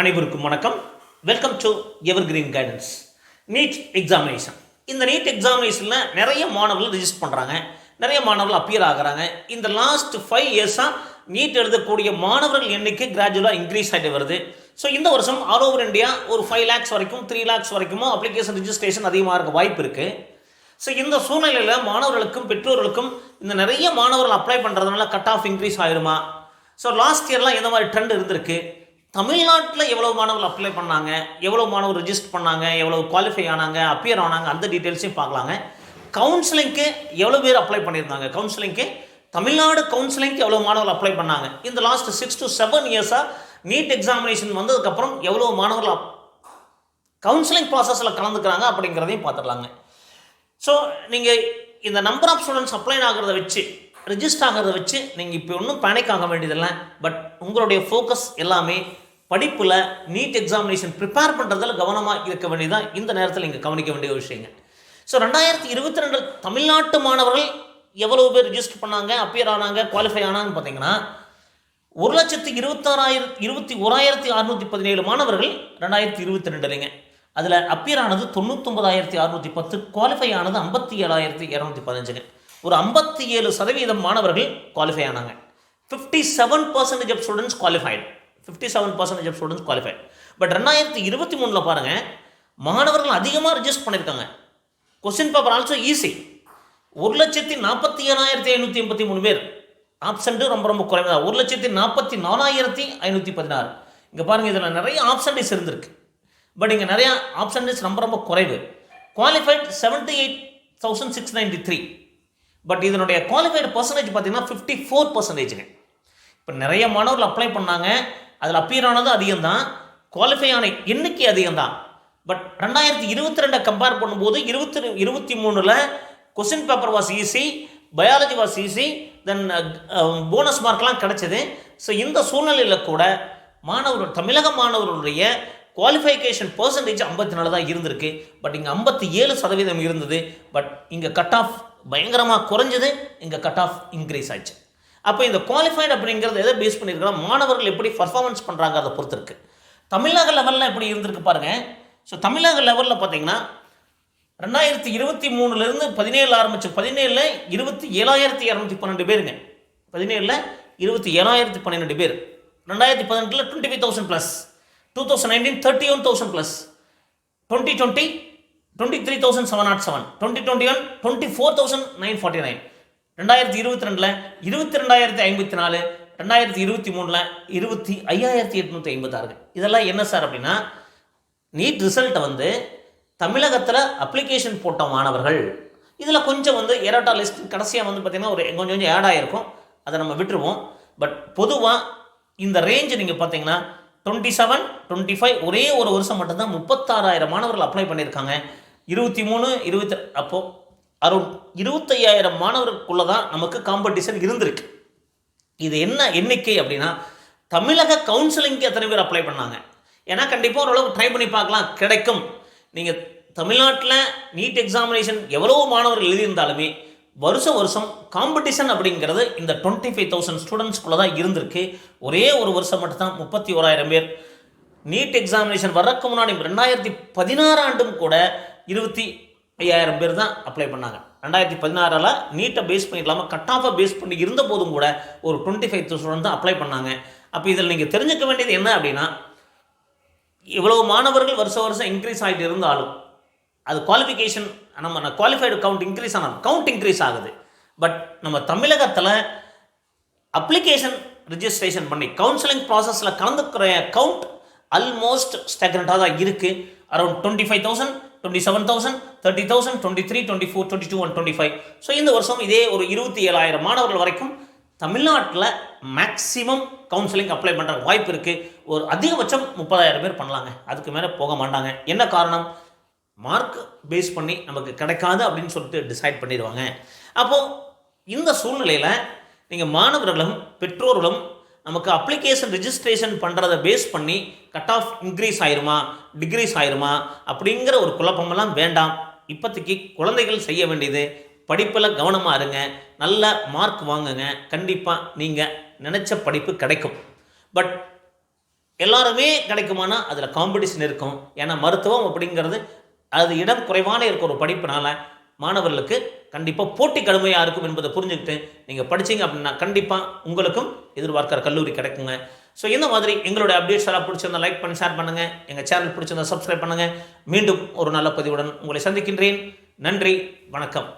அனைவருக்கும் வணக்கம். Welcome to evergreen guidance NEET examination இந்த நீட் எக்ஸாமினேஷனில் நிறைய மாணவர்கள் ரிஜிஸ்டர் பண்ணுறாங்க நிறைய மாணவர்கள் அப்பியர் ஆகிறாங்க. இந்த லாஸ்ட் ஃபைவ் இயர்ஸாக நீட் எழுதக்கூடிய மாணவர்கள் எண்ணிக்கை கிராஜுவலாக இன்க்ரீஸ் ஆகிட்டு வருது. ஸோ இந்த வருஷம் ஆல் ஓவர் இந்தியா ஒரு ஃபைவ் லேக்ஸ் வரைக்கும் த்ரீ லேக்ஸ் வரைக்கும் அப்ளிகேஷன் ரிஜிஸ்ட்ரேஷன் அதிகமாக இருக்க வாய்ப்பு இருக்குது ஸோ இந்த சூழ்நிலையில் மாணவர்களுக்கும் பெற்றோர்களுக்கும் இந்த நிறைய மாணவர்கள் அப்ளை பண்ணுறதுனால கட் ஆஃப் இன்க்ரீஸ் ஆயிருமா? ஸோ லாஸ்ட் இயர்லாம் எந்த மாதிரி ட்ரெண்ட் இருந்திருக்கு? தமிழ்நாட்டில் எவ்வளோ மாணவர்கள் அப்ளை பண்ணாங்க எவ்வளோ மாணவர் ரிஜிஸ்டர் பண்ணாங்க எவ்வளோ குவாலிஃபை ஆனாங்க அப்பியர் ஆனாங்க அந்த டீட்டெயில்ஸையும் பார்க்கலாங்க. கவுன்சிலிங்க்கு எவ்வளோ பேர் அப்ளை பண்ணியிருந்தாங்க? கவுன்சிலிங்க்கு தமிழ்நாடு கவுன்சிலிங்க்கு எவ்வளோ மாணவர்கள் அப்ளை பண்ணாங்க? இந்த லாஸ்ட் சிக்ஸ் டு செவன் இயர்ஸாக நீட் எக்ஸாமினேஷன் வந்ததுக்கப்புறம் எவ்வளோ மாணவர்கள் கவுன்சிலிங் ப்ராசஸில் கலந்துக்கிறாங்க அப்படிங்கிறதையும் பார்த்துடலாங்க ஸோ நீங்கள் இந்த நம்பர் ஆஃப் ஸ்டூடெண்ட்ஸ் அப்ளை ஆகிறத வச்சு ரிஜிஸ்டர் ஆகிறத வச்சு நீங்கள் இப்போ ஒன்றும் பேனிக் ஆக வேண்டியதில்லை. பட் உங்களுடைய ஃபோக்கஸ் எல்லாமே படிப்பில் நீட் எக்ஸாமினேஷன் ப்ரிப்பேர் பண்ணுறதில் கவனமாக இருக்க வேண்டியதான் இந்த நேரத்தில் நீங்கள் கவனிக்க வேண்டிய ஒரு விஷயங்க. ஸோ ரெண்டாயிரத்தி இருபத்தி ரெண்டு தமிழ்நாட்டு மாணவர்கள் எவ்வளோ பேர் ரிஜிஸ்டர் பண்ணாங்க அப்பியர் ஆனாங்க குவாலிஃபை ஆனாங்கன்னு பார்த்தீங்கன்னா ஒரு லட்சத்து இருபத்தாறாயிரத்தி இருபத்தி ஓராயிரத்தி அறுநூற்றி பதினேழு மாணவர்கள் ரெண்டாயிரத்தி இருபத்தி ரெண்டுலைங்க. அதில் அப்பியர் ஆனது தொண்ணூத்தொம்பதாயிரத்தி அறுநூற்றி பத்து குவாலிஃபை ஆனது ஐம்பத்தி ஏழாயிரத்தி இரநூத்தி பதினஞ்சுங்க. ஒரு ஐம்பத்தி ஏழு சதவீதம் மாணவர்கள் குவாலிஃபை ஆனாங்க. Fifty seven percentage of students qualified fifty seven percentage of students qualified but ரெண்டாயிரத்தி இருபத்தி மூணில் பாருங்கள் மாணவர்கள் அதிகமாக ரிஜிஸ்டர் பண்ணியிருக்காங்க கொஸ்டின் பேப்பர் ஆல்சோ ஈஸி ஒரு லட்சத்தி நாற்பத்தி ஏழாயிரத்தி ஐநூற்றி எண்பத்தி மூணு பேர். ஆப்ஷன்ட்டு ரொம்ப ரொம்ப குறைவு தான். ஒரு லட்சத்தி நாற்பத்தி நாலாயிரத்தி ஐநூற்றி பதினாறு. இங்கே பாருங்கள் இதில் நிறைய ஆப்ஷன்டேஜ் இருந்திருக்கு. பட் இங்கே நிறையா ஆப்ஷன்டேஜ் ரொம்ப ரொம்ப குறைவு. Qualified seventy eight thousand six ninety three but இதனுடைய குவாலிஃபைடு பர்சன்டேஜ் பார்த்தீங்கன்னா ஃபிஃப்டி ஃபோர் பர்சன்டேஜுங்க இப்போ நிறைய மாணவர்கள் அப்ளை பண்ணாங்க. அதில் அப்பியர் ஆனதும் அதிகம் தான் குவாலிஃபை ஆன எண்ணிக்கை அதிகம் தான் பட் ரெண்டாயிரத்தி இருபத்தி ரெண்டை கம்பேர் பண்ணும்போது இருபத்தி இருபத்தி மூணில் question paper was easy biology was easy then bonus மார்க்லாம் கிடச்சிது. ஸோ இந்த சூழ்நிலையில் கூட மாணவர்கள் தமிழக மாணவர்களுடைய குவாலிஃபிகேஷன் பர்சன்டேஜ் ஐம்பத்தி நாலு தான் இருந்திருக்கு. பட் இங்கே ஐம்பத்தி ஏழு சதவீதம் இருந்தது. பட் இங்கே கட் ஆஃப் பயங்கரமாக குறைஞ்சது. இங்கே கட் ஆஃப் இன்க்ரீஸ் ஆச்சு. அப்போ இந்த குவாலிஃபைடு அப்படிங்கிறது எதை பேஸ் பண்ணியிருக்கிறோம் மாணவர்கள் எப்படி பர்ஃபார்மன்ஸ் பண்ணுறாங்க அதை பொறுத்து இருக்குது தமிழக லெவலில் எப்படி இருந்திருக்கு பாருங்கள் ஸோ தமிழக லெவலில் பார்த்தீங்கன்னா ரெண்டாயிரத்தி இருபத்தி மூணுலேருந்து பதினேழு ஆரம்பிச்சு பதினேழில் இருபத்தி ஏழாயிரத்தி இரநூத்தி பன்னெண்டு பேருங்க. பதினேழில் இருபத்தி ஏழாயிரத்தி பன்னெண்டு பேர். ரெண்டாயிரத்தி பதினெட்டில் twenty five thousand plus two thousand nineteen thirty one thousand plus twenty twenty twenty three thousand seven not seven twenty twenty one twenty four thousand nine forty nine ரெண்டாயிரத்தி இருபத்தி ரெண்டில் இருபத்தி ரெண்டாயிரத்தி ஐம்பத்தி நாலு ரெண்டாயிரத்தி இருபத்தி மூணில் இருபத்தி ஐயாயிரத்தி எட்நூற்றி ஐம்பத்தாறு இதெல்லாம் என்ன சார் அப்படின்னா நீட் ரிசல்ட்டை வந்து தமிழகத்தில் அப்ளிகேஷன் போட்ட மாணவர்கள் இதில் கொஞ்சம் வந்து எரோட்டா லிஸ்ட் கடைசியாக வந்து பார்த்திங்கன்னா ஒரு கொஞ்சம் கொஞ்சம் ஆட் ஆகிருக்கும் அதை நம்ம விட்டுருவோம். பட் பொதுவாக இந்த ரேஞ்சு நீங்கள் பார்த்தீங்கன்னா டுவெண்ட்டி செவன் டுவெண்ட்டி ஃபைவ் ஒரே ஒரு வருஷம் மட்டும்தான் முப்பத்தாறாயிரம் மாணவர்கள் அப்ளை பண்ணியிருக்காங்க. இருபத்தி மூணு இருபத்தி அப்போது அருண் இருபத்தையாயிரம் மாணவருக்குள்ளே தான் நமக்கு காம்படிஷன் இருந்திருக்கு. இது என்ன எண்ணிக்கை அப்படின்னா தமிழக கவுன்சிலிங்க்கு எத்தனை பேர் அப்ளை பண்ணாங்க? ஏன்னா கண்டிப்பாக ஓரளவுக்கு ட்ரை பண்ணி பார்க்கலாம் கிடைக்கும். நீங்கள் தமிழ்நாட்டில் நீட் எக்ஸாமினேஷன் எவ்வளோ மாணவர்கள் எழுதியிருந்தாலுமே வருஷ வருஷம் காம்படிஷன் அப்படிங்கிறது இந்த டுவெண்ட்டி ஃபைவ் தௌசண்ட் ஸ்டூடெண்ட்ஸ்குள்ளே தான் இருந்திருக்கு. ஒரே ஒரு வருஷம் மட்டும்தான் முப்பத்தி ஓராயிரம் பேர். நீட் எக்ஸாமினேஷன் வர்றதுக்கு முன்னாடி ரெண்டாயிரத்தி பதினாறு ஆண்டும் கூட இருபத்தி ஐயாயிரம் பேர் தான் அப்ளை பண்ணாங்க. ரெண்டாயிரத்தி பதினாறில் நீட்டை பேஸ் பண்ணி இல்லாமல் கட் ஆஃபை பேஸ் பண்ணி இருந்த போதும் கூட ஒரு டுவெண்ட்டி ஃபைவ் தௌசண்ட் தான் அப்ளை பண்ணாங்க. அப்போ இதில் நீங்கள் தெரிஞ்சுக்க வேண்டியது என்ன அப்படின்னா இவ்வளோ மாணவர்கள் வருஷம் வருஷம் இன்க்ரீஸ் ஆகிட்டு இருந்தாலும் அது குவாலிஃபிகேஷன் நம்ம குவாலிஃபைடு கவுண்ட் இன்க்ரீஸ் ஆனால் கவுண்ட் இன்க்ரீஸ் ஆகுது. பட் நம்ம தமிழகத்தில் அப்ளிகேஷன் ரிஜிஸ்ட்ரேஷன் பண்ணி கவுன்சிலிங் ப்ராசஸில் கலந்துக்கிற கவுண்ட் ஆல்மோஸ்ட் ஸ்டெக்னட்டாக தான் இருக்குது around twenty five thousand twenty seven thousand thirty thousand twenty three twenty four twenty two one twenty five so இந்த வருஷம் இதே ஒரு இருபத்தி ஏழாயிரம் மாணவர்கள் வரைக்கும் தமிழ்நாட்டில் மேக்ஸிமம் கவுன்சிலிங் அப்ளை பண்ணுற வாய்ப்பு இருக்குது ஒரு அதிகபட்சம் முப்பதாயிரம் பேர் பண்ணலாங்க. அதுக்கு மேலே போக மாட்டாங்க. என்ன காரணம்? மார்க் பேஸ் பண்ணி நமக்கு கிடைக்காது அப்படின்னு சொல்லிட்டு டிசைட் பண்ணிடுவாங்க. அப்போது இந்த சூழ்நிலையில் நீங்கள் மாணவர்களும் பெற்றோர்களும் நமக்கு அப்ளிகேஷன் ரிஜிஸ்ட்ரேஷன் பண்ணுறத பேஸ் பண்ணி கட் ஆஃப் இன்க்ரீஸ் ஆயிருமா டிக்ரீஸ் ஆயிருமா அப்படிங்கிற ஒரு குழப்பமெல்லாம் வேண்டாம். இப்போதைக்கு குழந்தைகள் செய்ய வேண்டியது படிப்பில் கவனமாக இருங்க நல்ல மார்க் வாங்குங்க கண்டிப்பாக நீங்கள் நினச்ச படிப்பு கிடைக்கும். பட் எல்லாருமே கிடைக்குமானா அதில் காம்படிஷன் இருக்கும். ஏன்னா மருத்துவம் அப்படிங்கிறது அது இடம் குறைவான இருக்க ஒரு படிப்புனால மாணவர்களுக்கு கண்டிப்பாக போட்டி கடுமையாக இருக்கும் என்பதை புரிஞ்சுக்கிட்டு நீங்கள் படிச்சீங்க அப்படின்னா கண்டிப்பாக உங்களுக்கும் எதிர்பார்க்குற கல்லூரி கிடைக்குங்க. ஸோ இந்த மாதிரி எங்களுடைய அப்டேட்ஸ் எல்லாம் பிடிச்சிருந்தா லைக் பண்ணி ஷேர் பண்ணுங்கள் எங்கள் சேனல் பிடிச்சிருந்தா சப்ஸ்கிரைப் பண்ணுங்கள் மீண்டும் ஒரு நல்ல பதிவுடன் உங்களை சந்திக்கின்றேன். நன்றி வணக்கம்.